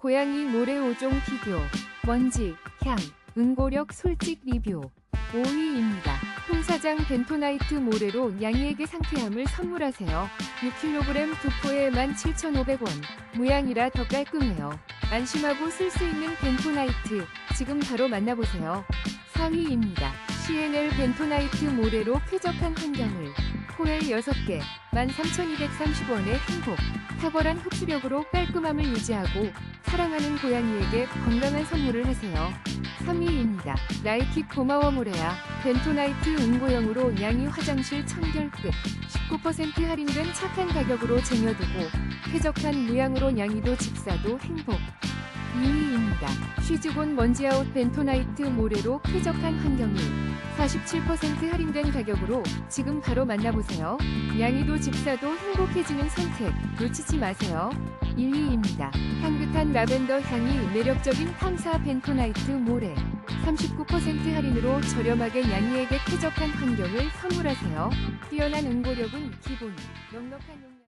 고양이 모래 5종 비교, 먼지, 향, 응고력 솔직 리뷰. 5위입니다. 홍사장 벤토나이트 모래로 양이에게 상쾌함을 선물하세요. 6kg 두포에 17,500원. 모양이라 더 깔끔해요. 안심하고 쓸 수 있는 벤토나이트. 지금 바로 만나보세요. 4위입니다. CNL 벤토나이트 모래로 쾌적한 환경을. 코엘 6개, 13,230원의 행복. 탁월한 흡수력으로 깔끔함을 유지하고 사랑하는 고양이에게 건강한 선물을 하세요. 3위입니다. 나이킥 고마워 모래야. 벤토나이트 응고형으로 양이 화장실 청결 끝. 19% 할인된 착한 가격으로 쟁여두고 쾌적한 무양으로 양이도 집사도 행복. 2위입니다. 쉬즈곤 먼지아웃 벤토나이트 모래로 쾌적한 환경을 47% 할인된 가격으로 지금 바로 만나보세요. 양이도 집사도 행복해지는 선택 놓치지 마세요. 1위입니다. 향긋한 라벤더 향이 매력적인 탐사 벤토나이트 모래 39% 할인으로 저렴하게 양이에게 쾌적한 환경을 선물하세요. 뛰어난 응고력은 기본, 넉넉한 용량